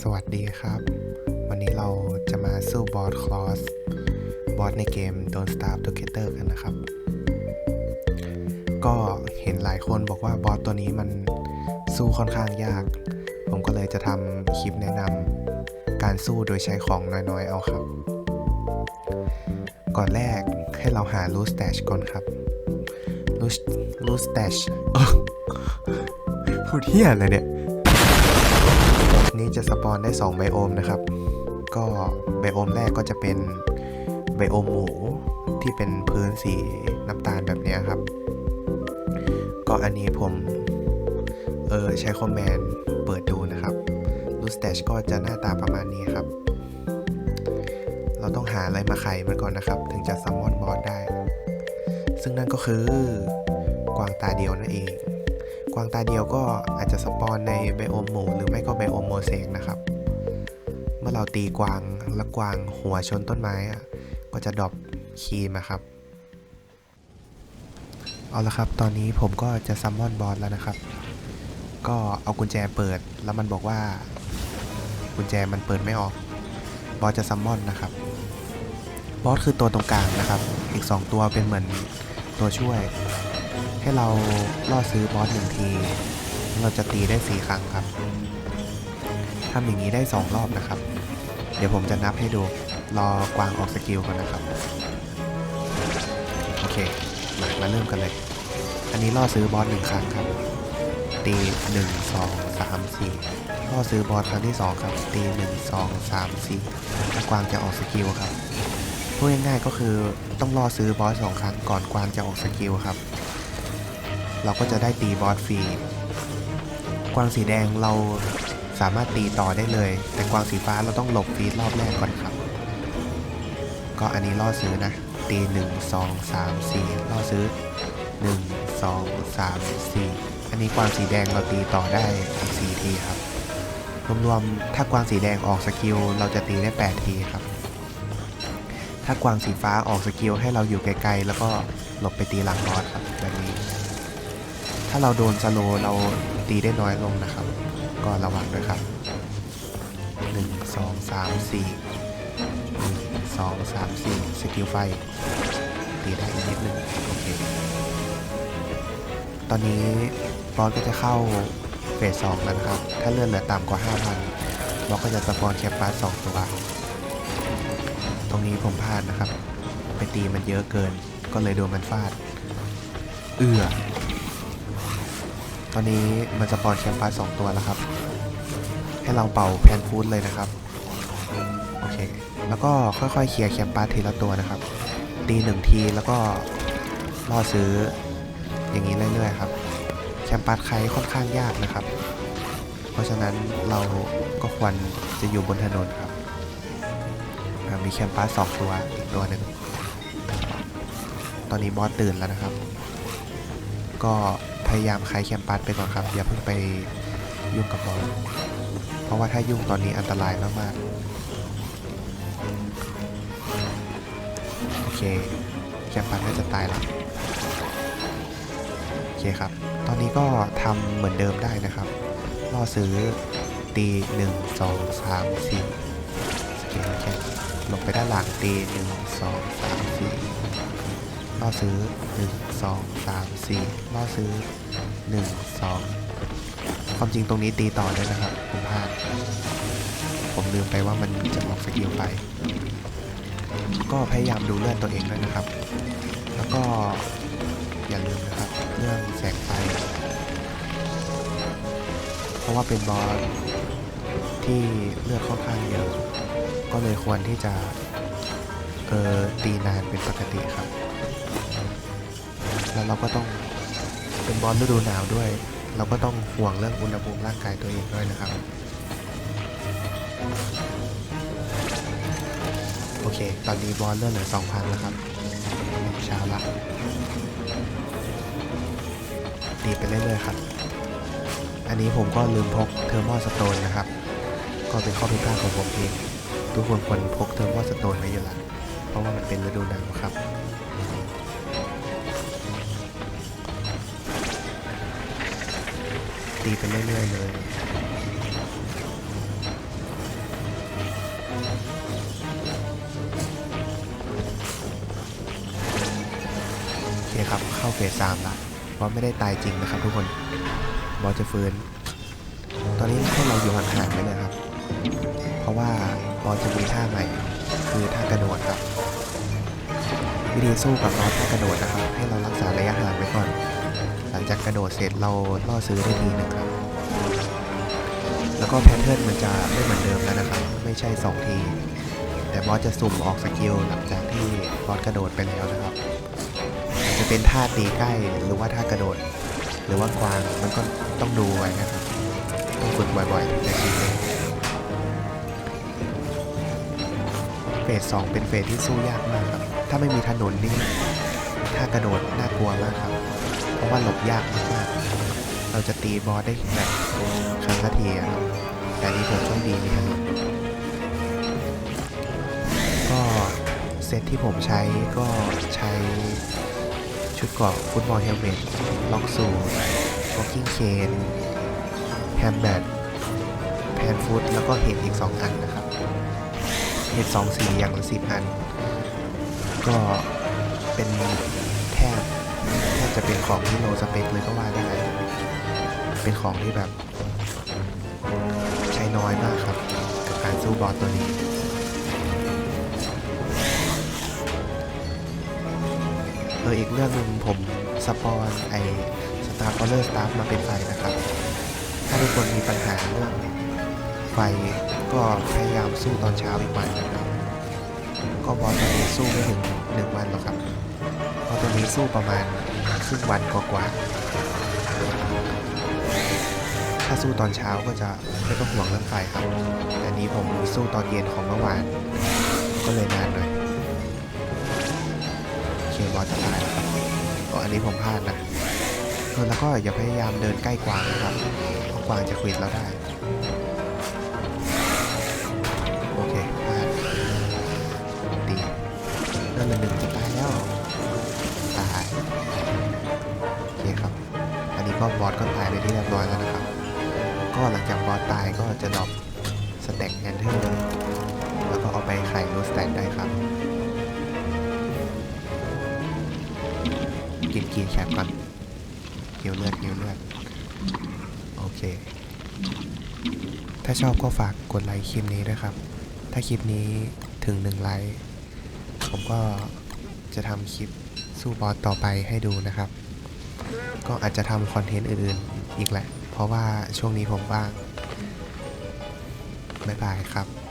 สวัสดีครับ วันนี้เราจะมาสู้บอสคลอส บอสในเกม Don't Starve Together กันนะครับ ก็เห็นหลายคนบอกว่าบอสตัวนี้มันสู้ค่อนข้างยาก ผมก็เลยจะทำคลิปแนะนำการสู้โดยใช้ของน้อยๆ เอาครับ ก่อนแรกให้เราหา loot stash ก่อนครับ loot loot stash พูดเที่ยอะไรเนี่ย นี่จะสปอนได้ 2 ไบโอมนะครับ ก็ไบโอมแรกก็จะเป็นไบโอมหมูที่เป็นพื้นสีน้ำตาลแบบนี้ครับ ก็อันนี้ผมเออใช้คอมแมนด์เปิดดูนะครับรูสเตชก็จะหน้าตาประมาณนี้ครับ เราต้องหาอะไรมาไขมันก่อนนะครับ ถึงจะซัมมอนบอสได้ ซึ่งนั่นก็คือกวางตาเดียวนั่นเอง กวางตาเดียวก็อาจจะสปอนในไบโอมหมูหรือไม่ก็ไบโอมโมเสกนะครับ เมื่อเราตีกวางแล้วกวางหัวชนต้นไม้ก็จะดรอปคีมครับ เอาละครับ ตอนนี้ผมก็จะซัมมอนบอสแล้วนะครับ ก็เอากุญแจเปิดแล้วมันบอกว่า กุญแจมันเปิดไม่ออก บอสจะซัมมอนนะครับ บอสคือตัวตรงกลางนะครับ อีก 2 ตัวเป็นเหมือนตัวช่วย ให้เราล่อซื้อบอสหนึ่งที เราจะตีได้4ครั้งครับทำอย่างนี้ได้2รอบนะครับ เดี๋ยวผมจะนับให้ดู รอกวางออกสกิลก่อนนะครับ โอเค มามาเริ่มกันเลย อันนี้ล่อซื้อบอสหนึ่งครั้งครับ ตีหนึ่งสองสามสี่ล่อซื้อบอสครั้งที่สองครับ ตีหนึ่งสองสามสี่แล้วกวางจะออกสกิลครับพูดง่ายๆก็คือต้องล่อซื้อบอสสองครั้งก่อนกวางจะออกสกิลครับ เราก็จะได้ตีบอสฟรี กวางสีแดงเราสามารถตีต่อได้เลย แต่กวางสีฟ้าเราต้องหลบฟีดรอบแรกก่อนครับ ก็อันนี้ล่อซื้อนะ ตีหนึ่งสองสามสี่ล่อซื้อหนึ่งสองสามสี่อันนี้กวางสีแดงเราตีต่อได้อีกสี่ทีครับ รวมๆถ้ากวางสีแดงออกสกิลเราจะตีได้แปดทีครับ ถ้ากวางสีฟ้าออกสกิลให้เราอยู่ไกลๆ แล้วก็หลบไปตีหลังบอสครับแถ้าเราโดนสโลเราตีได้น้อยลงนะครับ ก็ระวังด้วยครับ 1 2 3 4 1 2 3 4สกิลไฟ ตีได้อีกนิดนึงโอเค ตอนนี้บอสก็จะเข้าเฟสสองแล้วนะครับ ถ้าเลื่อนเหลือต่ำกว่า 5,000บอสก็จะสปอนแคปปาสองตัว ตรงนี้ผมพลาดนะครับ ไปตีมันเยอะเกิน ก็เลยโดนมันฟาด เอื้อ ตอนนี้มันสปอนแคมปัสองตัวแล้วครับ ให้เราเป่าแพนฟูดเลยนะครับ โอเค แล้วก็ค่อยๆเคลียร์แคมปัสทีละตัวนะครับ ตีหนึ่งทีแล้วก็ล่อซื้ออย่างนี้เรื่อยๆครับ แคมปัสใครค่อนข้างยากนะครับ เพราะฉะนั้นเราก็ควรจะอยู่บนถนนครับ มีแคมปัสสองตัวอีกตัวหนึ่ง ตอนนี้บอสตื่นแล้วนะครับ ก็ายามคลายแคมปัสไปก่อนครับ อย่าเพิ่งไปยุ่งกับบอลเพราะว่าถ้ายุ่งตอนนี้อันตรายมากๆ โอเค แคมปัสน่าจะตายล้วโอเคครับ ตอนนี้ก็ทำเหมือนเดิมได้นะครับล่อซื้อตีหนึ่งสองสามสี่สกิลแคลงไปด้านหลังตีหนึ่งสองสามสี่ล่อซื้อ1 2 3 4ล่อซื้อ 1 2ความจริงตรงนี้ตีต่อได้นะครับผมพลาดผมลืมไปว่ามันจะออกสกิลไป ก็พยายามดูเลือดตัวเองด้วยนะครับ แล้วก็อย่าลืมนะครับเรื่องแสงไฟ เพราะว่าเป็นบอสที่เลือดค่อนข้างเยอะ ก็เลยควรที่จะเออตีนานเป็นปกติครับ แล้วเราก็ต้อง เป็นบอลฤดูหนาวด้วย เราก็ต้องห่วงเรื่องอุณหภูมิร่างกายตัวเองด้วยนะครับ โอเค ตอนนี้บอลเลื่อนเหลือ2,000แล้วครับเช้าละดีไปเรื่อยๆครับ อันนี้ผมก็ลืมพกเทอร์โมสโตนนะครับ ก็เป็นข้อผิดพลาดของผมเองทุกคนควรพกเทอร์โมสโตนไว้อยู่ละเพราะว่ามันเป็นฤดูหนาวครับ ตีไปเรื่อยๆเลยโอเคครับเข้าเฟสสามละบอสไม่ได้ตายจริงนะครับทุกคนบอสจะฟื้น ตอนนี้ให้เราอยู่ห่างๆไว้นะครับ เพราะว่าบอสจะมีท่าใหม่ คือท่ากระโดดครับวิธีสู้กับบอสท่ากระโดดนะครับ ให้เรารักษาระยะห่างไว้ก่อน หลังจากกระโดดเสร็จเราล่อซื้อได้ทีนึ่งครับ แล้วก็แพทเทิร์นมันจะไม่เหมือนเดิมแล้วนะครับ ไม่ใช่ 2 ที แต่บอสจะสุ่มออกสกิลหลังจากที่บอสกระโดดไปแล้วนะครับจะเป็นท่าตีใกล้หรือว่าท่ากระโดด หรือว่ากวางมันก็ต้องดูไว้นะครับต้องฝึกบ่อยๆถึงจะชินเลยเฟสสองเป็นเฟสที่สู้ยากมากครับ ถ้าไม่มีถนนนี่ท่ากระโดดน่ากลัวมากครับ ราะว่าหลบยากมากๆเราจะตีบอสได้แบบครั้งละทีอะครับแต่นี้ผมโชคดีมีถนนก็เซตที่ผมใช้ก็ใช้ชุดเกราะฟุตบอลเฮลเมตล็อกสูวอ l กิ้งเคนแฮมแบดแพนฟุตแล้วก็เห็ดอีก 2 อันนะครับ เห็ด2สีอย่างละ10อัน ก็เป็นแทบ จะเป็นของที่โลสเปคเลยก็ว่าได้เป็นของที่แบบ ใช้น้อยมากครับ กับการสู้บอสตัวนี้เอออีกเรื่องหนึ่งผมสปอนไอสตาร์คอลเลอร์สตาร์มาเป็นไฟนะครับ ถ้าทุกคนมีปัญหาเรื่องไฟก็พยายามสู้ตอนเช้าอีกวันนะครับ ก็บอสตัวนี้สู้ไม่ถึงหนึ่งวันหรอกครับเพราะตัวนี้สู้ประมาณครึ่งวันกว่าๆถ้าสู้ตอนเช้าก็จะไม่ต้องห่วงเรื่องไฟครับ แต่นี้ผมสู้ตอนเย็นของเมื่อวาน ก็เลยนานหน่อยเคบอสจะตายแล้วครับอ,อันนี้ผมพลาดนะแล้วก็อย่าพยายามเดินใกล้กวางนะครับเพราะกวางจะควิดเราได้ เรื่องละหนึ่งจะตายแล้วตายโอเคครับ อันนี้ก็บอสก็ตายไปที่เรียบร้อยแล้วนะครับ ก็หลังจากบอสตายก็จะดรอปสแต็กแอนเทอร์แล้วก็เอาไปไขรูสแต็กได้ครับกินกินแคปก่อนเกียวเลือดเกียวเลือดโอเค ถ้าชอบก็ฝากกดไลค์คลิปนี้ด้วยครับ ถ้าคลิปนี้ถึงหนึ่งไลค์ ผมก็จะทำคลิปสู้บอสต่อไปให้ดูนะครับ ก็อาจจะทำคอนเทนต์อื่นๆอีกแหละ เพราะว่าช่วงนี้ผมว่างบ๊ายบายครับ